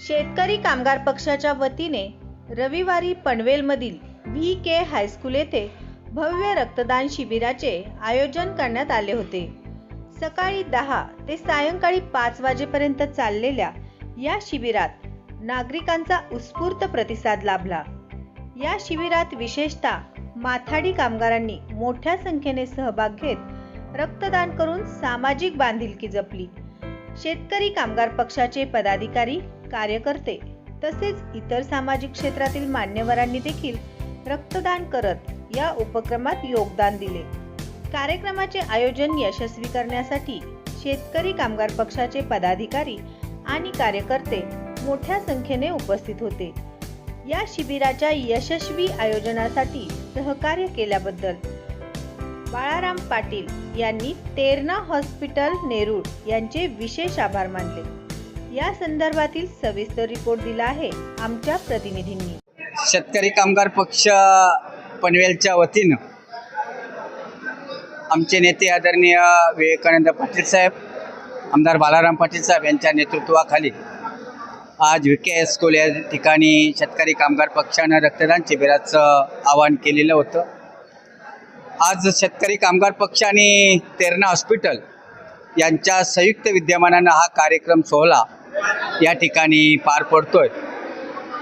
शेतकरी कामगार पक्षाच्या वतीने रविवारी पनवेलमधील व्ही के हायस्कूल येथे भव्य रक्तदान शिबिराचे आयोजन करण्यात आले होते. सकाळी दहा ते सायंकाळी पाच वाजेपर्यंत चाललेल्या या शिबिरात नागरिकांचा उत्स्फूर्त प्रतिसाद लाभला. या शिबिरात विशेषतः माथाडी कामगारांनी मोठ्या संख्येने सहभाग घेत रक्तदान करून सामाजिक बांधिलकी जपली. शेतकरी कामगार पक्षाचे पदाधिकारी कार्यकर्ते तसेच इतर सामाजिक क्षेत्रातील मान्यवरांनी देखील रक्तदान करत या उपक्रमात योगदान दिले. कार्यक्रमाचे आयोजन यशस्वी करण्यासाठी शेतकरी कामगार पक्षाचे पदाधिकारी आणि कार्यकर्ते मोठ्या संख्येने उपस्थित होते. या शिबिराच्या यशस्वी आयोजनासाठी सहकार्य केल्याबद्दल बाळाराम पाटील यांनी तेरणा हॉस्पिटल नेरूळ यांचे विशेष आभार मानले. या संदर्भातील सविस्तर रिपोर्ट दिला आहे आमच्या प्रतिनिधींनी. शेतकरी कामगार पक्ष पनवेलच्या वतीनं आमचे नेते आदरणीय विवेकानंद पाटील साहेब आमदार बालाराम पाटील साहेब यांच्या नेतृत्वाखाली आज वी के स्कूल या ठिकाणी शेतकरी कामगार पक्षानं रक्तदान शिबिराचं आवाहन केलेलं होतं. आज शेतकरी कामगार पक्ष आणि तेरणा हॉस्पिटल यांच्या संयुक्त विद्यमानानं हा कार्यक्रम सोहळा या ठिकाणी पार पडतोय.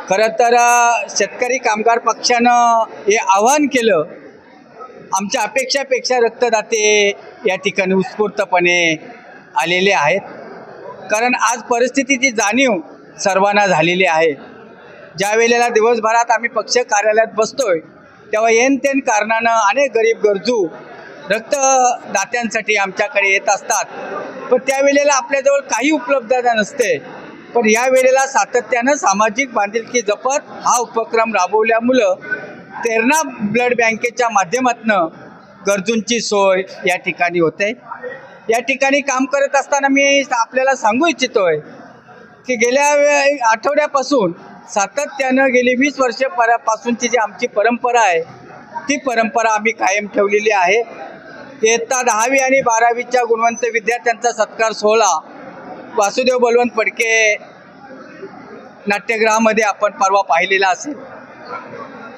खरं तर शेतकरी कामगार पक्षानं हे आवाहन केलं आमच्या अपेक्षापेक्षा रक्तदाते या ठिकाणी उत्स्फूर्तपणे आलेले आहेत. कारण आज परिस्थितीची जाणीव सर्वांना झालेली आहे. ज्या वेळेला दिवसभरात आम्ही पक्ष कार्यालयात बसतोय तेव्हा येन तेन कारणानं अनेक गरीब गरजू रक्तदात्यांसाठी आमच्याकडे येत असतात. पण त्यावेळेला आपल्याजवळ काही उपलब्धता नसते. पण या वेळेला सातत्यानं सामाजिक बांधिलकी जपत हा उपक्रम राबवल्यामुळं तेरणा ब्लड बँकेच्या माध्यमातून गरजूंची सोय या ठिकाणी होते. या ठिकाणी काम करत असताना मी आपल्याला सांगू इच्छितोय की गेल्या आठवड्यापासून सातत्यानं गेली वीस वर्ष परापासूनची जी आमची परंपरा आहे ती परंपरा आम्ही कायम ठेवलेली आहे. इयत्ता दहावी आणि बारावीच्या गुणवंत विद्यार्थ्यांचा सत्कार सोहळा वासुदेव बलवंत फडके नाट्यगृहामध्ये आपण परवा पाहिलेला असेल.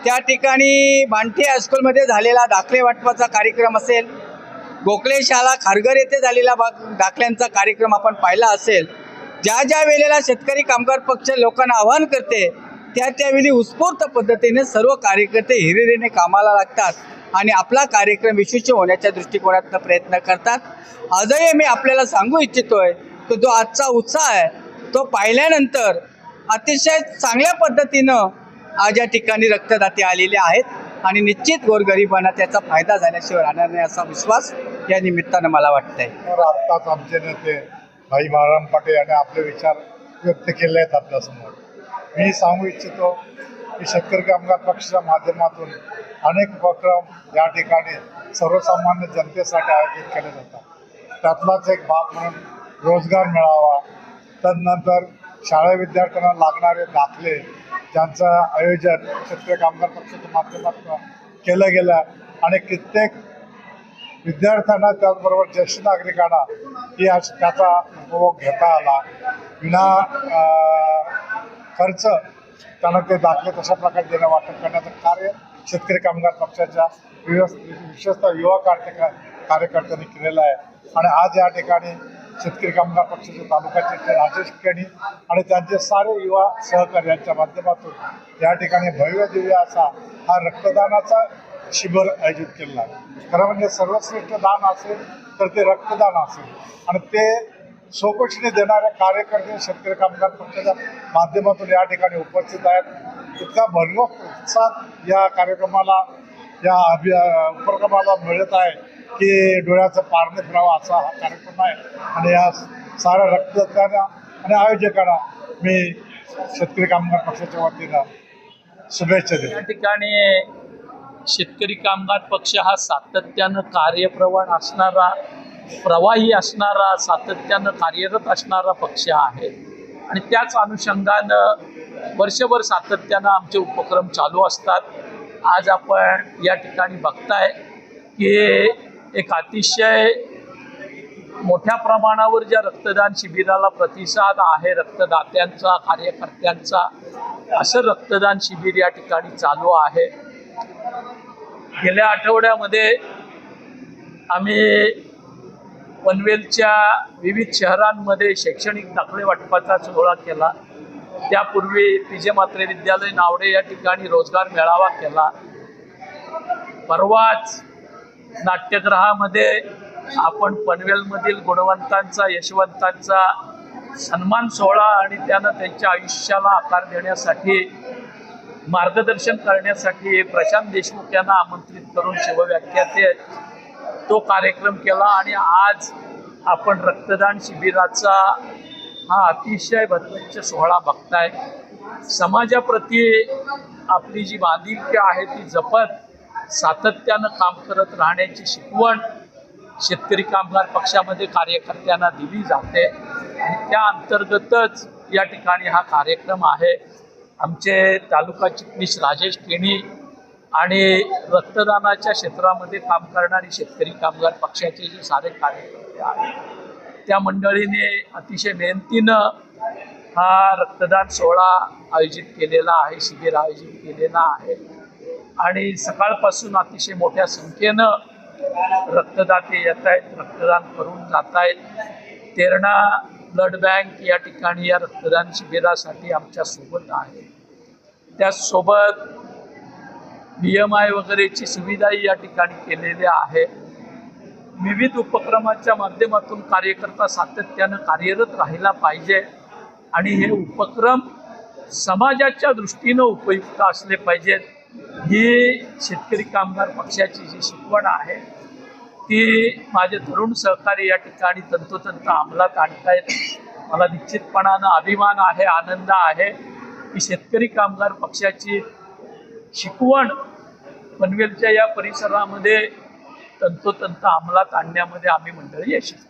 त्या ठिकाणी भांटी हायस्कूलमध्ये झालेला दाखले वाटपाचा कार्यक्रम असेल गोखले शाळा खारघर येथे झालेला बा दाखल्यांचा कार्यक्रम आपण पाहिला असेल. ज्या ज्या वेळेला शेतकरी कामगार पक्ष लोकांना आवाहन करते त्या त्यावेळी उत्स्फूर्त पद्धतीने सर्व कार्यकर्ते हिरिरीने कामाला लागतात आणि आपला कार्यक्रम यशस्वी होण्याच्या दृष्टिकोनातून प्रयत्न करतात. आजही मी आपल्याला सांगू इच्छितोय की जो आजचा उत्साह आहे तो पाहिल्यानंतर अतिशय चांगल्या पद्धतीनं आज या ठिकाणी रक्तदाते आलेले आहेत आणि निश्चित गोरगरिबांना त्याचा फायदा झाल्याशिवाय राहणार नाही असा विश्वास या निमित्तानं मला वाटतंय. आत्ताच आमचे नेते भाई बाळाराम पाटील यांनी आपले विचार व्यक्त केले आहेत आपल्यासमोर. मी सांगू इच्छितो की शेतकरी कामगार पक्षाच्या माध्यमातून अनेक उपक्रम या ठिकाणी सर्वसामान्य जनतेसाठी आयोजित केले जातात. त्यातलाच एक भाग म्हणून रोजगार मिळावा तदनंतर शाळा विद्यार्थ्यांना लागणारे दाखले ज्यांचं आयोजन शेतकरी कामगार पक्षाच्या माध्यमातून केलं गेलं आणि कित्येक विद्यार्थ्यांना त्याचबरोबर ज्येष्ठ नागरिकांना या त्याचा उपभोग घेता आला. विना खर्च त्यांना ते दाखले तशा प्रकारे देणं वाटप करण्याचं कार्य शेतकरी कामगार पक्षाच्या विशेषतः युवा कार्यक्र कार्यकर्त्यांनी केलेलं आहे. आणि आज या ठिकाणी शेतकरी कामगार पक्षाचे तालुक्याचे राजेश केणी आणि त्यांचे सारे युवा सहकार्यांच्या माध्यमातून या ठिकाणी भव्य दिव्य असा हा रक्तदानाचा शिबिर आयोजित केलेला आहे. खरं म्हणजे सर्वश्रेष्ठ दान असेल तर ते रक्तदान असेल. आणि ते सोकोशीने देणाऱ्या कार्यकर्ते शेतकरी कामगार पक्षाच्या माध्यमातून या ठिकाणी उपस्थित आहेत. इतका भरघोस उत्साह या कार्यक्रमाला या अभि उपक्रमाला मिळत आहे की डोळ्याचं पारणे फिरावं असा हा कार्यक्रम आहे. आणि या साऱ्या रक्तदात्यांना आणि आयोजकांना मी शेतकरी कामगार पक्षाच्या वतीनं शुभेच्छा देतो. या ठिकाणी शेतकरी कामगार पक्ष हा सातत्यानं कार्यप्रवण असणारा प्रवाही असणारा सातत्यानं कार्यरत असणारा पक्ष आहे. आणि त्याच अनुषंगानं वर्षभर सातत्यानं आमचे उपक्रम चालू असतात. आज आपण या ठिकाणी बघताय की एक अतिशय मोठ्या प्रमाणावर ज्या रक्तदान शिबिराला प्रतिसाद आहे रक्तदात्यांचा कार्यकर्त्यांचा असं रक्तदान शिबिर या ठिकाणी चालू आहे. गेल्या आठवड्यामध्ये आम्ही पनवेलच्या विविध शहरांमध्ये शैक्षणिक दाखले वाटपाचा सोहळा केला. त्यापूर्वी पी जे मात्रे विद्यालय नावडे या ठिकाणी रोजगार मेळावा केला. परवाच नाट्यगृहामध्ये आपण पनवेलमधील गुणवंतांचा यशवंतांचा सन्मान सोहळा आणि त्यानं त्यांच्या आयुष्याला आकार देण्यासाठी मार्गदर्शन करण्यासाठी प्रशांत देशमुख यांना आमंत्रित करून शिवव्याख्याते तो कार्यक्रम केला आणि आज आपण रक्तदान शिबिराचा हा अतिशय भद्रच्छ सोहळा बघताय. समाजाप्रती आपली जी बांधिलकी आहे ती जपत सातत्यानं काम करत राहण्याची शिकवण शेतकरी कामगार पक्षामध्ये कार्यकर्त्यांना दिली जाते. आणि त्या अंतर्गतच या ठिकाणी हा कार्यक्रम आहे. आमचे तालुका चिटणीस राजेश केणी आणि रक्तदानाच्या क्षेत्रामध्ये काम करणारी शेतकरी कामगार पक्षाचे जे सारे कार्यकर्ते आहेत त्या मंडळीने अतिशय मेहनतीनं हा रक्तदान सोहळा आयोजित केलेला आहे शिबिर आयोजित केलेला आहे. आणि सकाळपासून अतिशय मोठ्या संख्येनं रक्तदाते येत आहेत रक्तदान करून जात आहेत. तेरणा ब्लड बँक या ठिकाणी या रक्तदान शिबिरासाठी आमच्यासोबत आहे. त्याचसोबत बी एम आय वगैरेची सुविधाही या ठिकाणी केलेली आहे. विविध उपक्रमाच्या माध्यमातून कार्यकर्ता सातत्यानं कार्यरत राहिला पाहिजे आणि हे उपक्रम समाजाच्या दृष्टीनं उपयुक्त असले पाहिजेत. ही शेतकरी कामगार पक्षाची जी शिकवण आहे ती माझे तरुण सहकारी या ठिकाणी तंतोतंत अंमलात आणतायत. मला निश्चितपणानं अभिमान आहे आनंद आहे की शेतकरी कामगार पक्षाची शिकवण पनवेलच्या या परिसरामध्ये तंतोतंत अंमलात आणण्यामध्ये आम्ही मंडळी यशस्वी